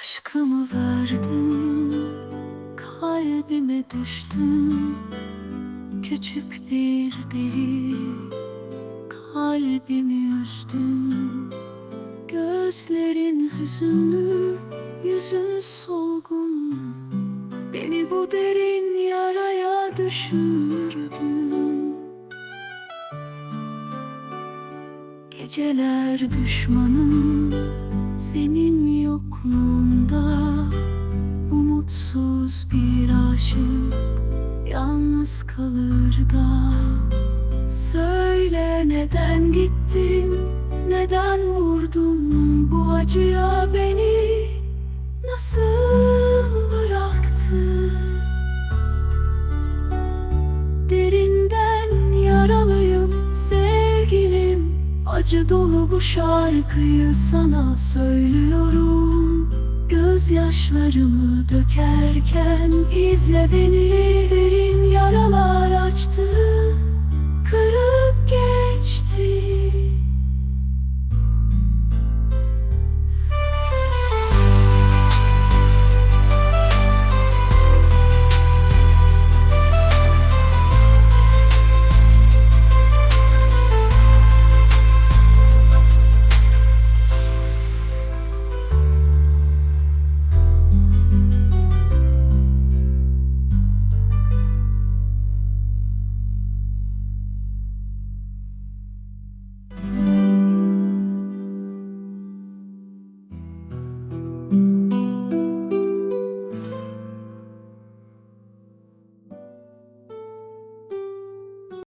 Aşkımı verdim, kalbime düştün Küçük bir deli, kalbimi üzdün Gözlerin hüzünlü, yüzün solgun. Beni bu derin yaraya düşürdün. Geceler düşmanım Umutsuz bir aşık yalnız kalır da. Söyle neden gittin, neden vurdun bu acıya beni? Nasıl bıraktın? Derinden yaralıyım sevgilim. Acı dolu bu şarkıyı sana söylüyorum Gözyaşlarımı dökerken izle beni